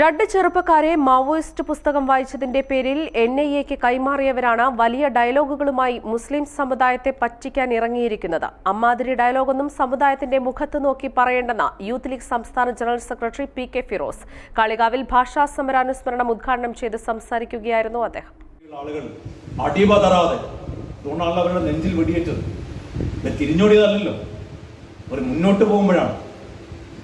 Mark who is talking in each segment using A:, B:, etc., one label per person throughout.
A: രണ്ട് ചെറുപ്പക്കാരെ മാവോയിസ്റ്റ് പുസ്തകം വായിച്ചതിന്റെ പേരിൽ എൻ ഐ എക്ക് കൈമാറിയവരാണ് വലിയ ഡയലോഗുകളുമായി മുസ്ലിം സമുദായത്തെ പറ്റിക്കാൻ ഇറങ്ങിയിരിക്കുന്നത്. അമ്മാതിരി ഡയലോഗൊന്നും സമുദായത്തിന്റെ മുഖത്ത് നോക്കി പറയേണ്ടെന്ന് യൂത്ത് ലീഗ് സംസ്ഥാന general secretary P K Firoz. കളികാവിൽ ഭാഷാ സമരാനുസ്മരണം ഉദ്ഘാടനം ചെയ്ത് സംസാരിക്കുകയായിരുന്നു അദ്ദേഹം.
B: അവരുടെ നെഞ്ചിൽ വെടിയേറ്റത്. മുന്നോട്ട്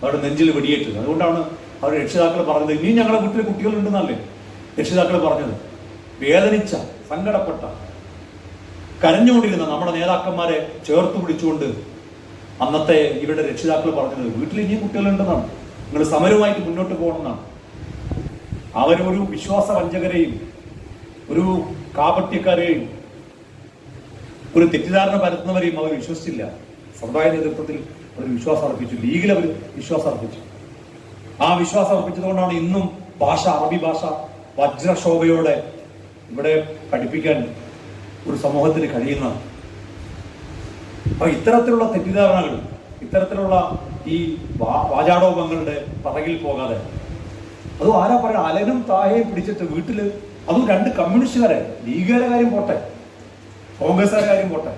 B: അവരുടെ നെഞ്ചിൽ വെടിയേറ്റത്. അതുകൊണ്ടാണ് അവർ രക്ഷിതാക്കൾ പറഞ്ഞത് ഇനിയും ഞങ്ങളുടെ വീട്ടിൽ കുട്ടികളുണ്ടെന്നല്ലേ? രക്ഷിതാക്കൾ പറഞ്ഞത്. വേദനിച്ച സങ്കടപ്പെട്ട കരഞ്ഞുകൊണ്ടിരുന്ന നമ്മുടെ നേതാക്കന്മാരെ ചേർത്ത് പിടിച്ചുകൊണ്ട് അന്നത്തെ ഇവരുടെ രക്ഷിതാക്കൾ പറഞ്ഞത് വീട്ടിൽ ഇനിയും കുട്ടികളുണ്ടെന്നാണ്. നിങ്ങൾ സമരവുമായിട്ട് മുന്നോട്ട് പോകണമെന്നാണ്. അവരൊരു വിശ്വാസ വഞ്ചകരെയും ഒരു കാപട്യക്കാരെയും ഒരു തെറ്റിദ്ധാരണ പരത്തുന്നവരെയും അവർ വിശ്വസിച്ചില്ല. സമുദായ നേതൃത്വത്തിൽ അവർ വിശ്വാസം അർപ്പിച്ചു ലീഗിൽ അവർ വിശ്വാസം അർപ്പിച്ചു വിശ്വാസം അർപ്പിച്ചതുകൊണ്ടാണ് ഇന്നും ഭാഷ അറബി ഭാഷ വജ്രശോഭയോടെ ഇവിടെ പഠിപ്പിക്കാൻ ഒരു സമൂഹത്തിന് കഴിയുന്ന അപ്പൊ ഇത്തരത്തിലുള്ള തെറ്റിദ്ധാരണകൾ ഇത്തരത്തിലുള്ള ഈ വാചാടോപങ്ങളുടെ പറകിൽ പോകാതെ അതും ആരാ പറയുക? അലനും താഹയും പിടിച്ചിട്ട് വീട്ടിൽ അതും രണ്ട് കമ്മ്യൂണിസ്റ്റുകാരെ ലീഗുകാരെ കാര്യം പോട്ടെ കോൺഗ്രസ്സുകാരെ കാര്യം പോട്ടെ.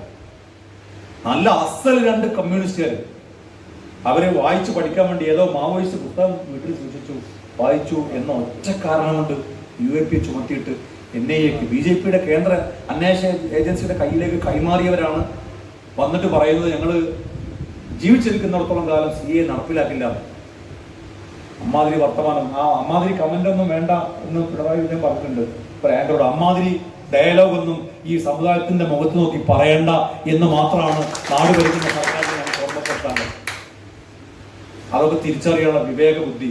B: നല്ല അസൽ രണ്ട് കമ്മ്യൂണിസ്റ്റുകാർ അവരെ വായിച്ച് പഠിക്കാൻ വേണ്ടി ഏതോ മാവോയിസ്റ്റ് പുസ്തകം വീട്ടിൽ സൂക്ഷിച്ചു വായിച്ചു എന്ന ഒറ്റ കാരണം കൊണ്ട് യു എ പി ചുമത്തിയിട്ട് എൻ ഐ എക്ക് ബി ജെ പിയുടെ കേന്ദ്ര അന്വേഷണ ഏജൻസിയുടെ കയ്യിലേക്ക് കൈമാറിയവരാണ്. വന്നിട്ട് പറയുന്നത് ഞങ്ങൾ ജീവിച്ചിരിക്കുന്നിടത്തോളം കാലം സി എ നടപ്പിലാക്കില്ല. അമ്മാതിരി വർത്തമാനം. ആ അമ്മാതിരി കമന്റ് ഒന്നും വേണ്ട എന്ന് പിണറായി വിജയൻ പറഞ്ഞിട്ടുണ്ട്. ആങ്കറോട് അമ്മാതിരി ഡയലോഗ് ഒന്നും ഈ സമുദായത്തിന്റെ മുഖത്ത് നോക്കി പറയണ്ട എന്ന് മാത്രമാണ് നാട് ഭരിക്കുന്ന സർക്കാരിനെ ഞാൻ ഓർമ്മപ്പെടുത്താറ്. അതൊക്കെ തിരിച്ചറിയാനുള്ള വിവേക ബുദ്ധി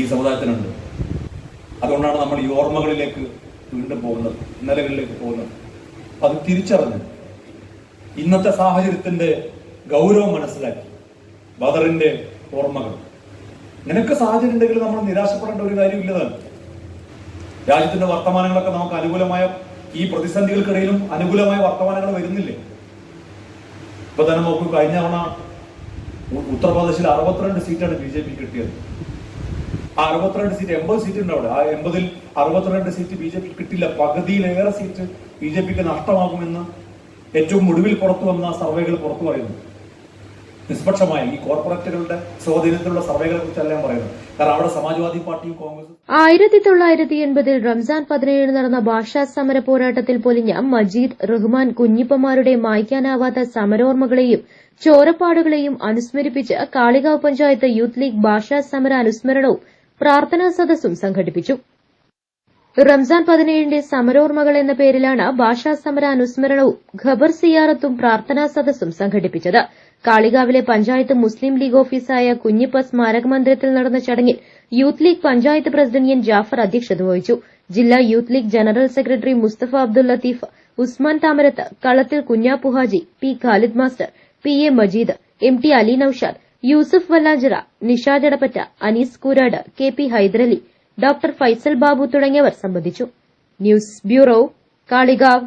B: ഈ സമുദായത്തിനുണ്ട്. അതുകൊണ്ടാണ് നമ്മൾ ഈ ഓർമ്മകളിലേക്ക് വീണ്ടും പോകുന്നത് ഇന്നലകളിലേക്ക് പോകുന്നത്. അത് തിരിച്ചറിഞ്ഞ് ഇന്നത്തെ സാഹചര്യത്തിന്റെ ഗൗരവം മനസ്സിലാക്കി. ബദറിന്റെ ഓർമ്മകൾ. നിനക്ക് സാഹചര്യം ഉണ്ടെങ്കിൽ നമ്മൾ നിരാശപ്പെടേണ്ട ഒരു കാര്യമില്ലതാണ് രാജ്യത്തിന്റെ വർത്തമാനങ്ങളൊക്കെ നമുക്ക് അനുകൂലമായ ഈ പ്രതിസന്ധികൾക്കിടയിലും അനുകൂലമായ വർത്തമാനങ്ങൾ വരുന്നില്ലേ? ഇപ്പൊ തന്നെ നോക്കൂ കഴിഞ്ഞ തവണ ഉത്തർപ്രദേശിൽ അറുപത്തിരണ്ട് സീറ്റാണ് ബി ജെ പി കിട്ടിയത്. ആ അറുപത്തിരണ്ട് സീറ്റ് എൺപത് സീറ്റ് ഉണ്ട് അവിടെ. ആ എൺപതിൽ അറുപത്തിരണ്ട് സീറ്റ് ബി ജെ പി കിട്ടില്ല. പകുതിയിലേറെ സീറ്റ് ബി ജെ പിക്ക് നഷ്ടമാകുമെന്ന് ഏറ്റവും ഒടുവിൽ പുറത്തു വന്ന സർവേകൾ പുറത്തു പറയുന്നു. നിഷ്പക്ഷമായി ഈ കോർപ്പറേറ്റുകളുടെ സ്വാധീനത്തിലുള്ള സർവേകളെ കുറിച്ചല്ല ഞാൻ പറയുന്നത് കാരണം അവിടെ സമാജ്വാദി പാർട്ടിയും കോൺഗ്രസ്
C: ആയിരത്തി തൊള്ളായിരത്തി എൺപതിൽ റംസാൻ പതിനേഴിന് നടന്ന ഭാഷാ സമര പോരാട്ടത്തിൽ പൊലിഞ്ഞ മജീദ് റഹ്മാൻ കുഞ്ഞിപ്പമാരുടെ മായ്ക്കാനാവാത്ത സമരോർമ്മകളെയും ചോരപ്പാടുകളെയും അനുസ്മരിപ്പിച്ച് കാളികാവ് പഞ്ചായത്ത് യൂത്ത് ലീഗ് ഭാഷാ സമര അനുസ്മരണവും പ്രാർത്ഥനാ സദസ്സും സംഘടിപ്പിച്ചു. റംസാൻ പതിനേഴിന്റെ സമരോർമ്മകൾ എന്ന പേരിലാണ് ഭാഷാ സമര അനുസ്മരണവും ഖബർ സിയാറത്തും പ്രാർത്ഥനാ സദസ്സും സംഘടിപ്പിച്ചത്. കാളികാവിലെ പഞ്ചായത്ത് മുസ്ലിം ലീഗ് ഓഫീസായ കുഞ്ഞിപ്പ സ്മാരക മന്ദിരത്തിൽ നടന്ന ചടങ്ങിൽ youth league panchayat president N Jafar അധ്യക്ഷത വഹിച്ചു. ജില്ലാ youth league general secretary Mustafa Abdul Latheef Usman Thamarath Kalathil Kunjappuhaji P Khalid master P A Majeed M T Ali Noushad Yusuf Vallanchira Nishad Anees Koorad K P Hyderali doctor Faisal Babu തുടങ്ങിയവർ സംബന്ധിച്ചു. News bureau Kalikavu.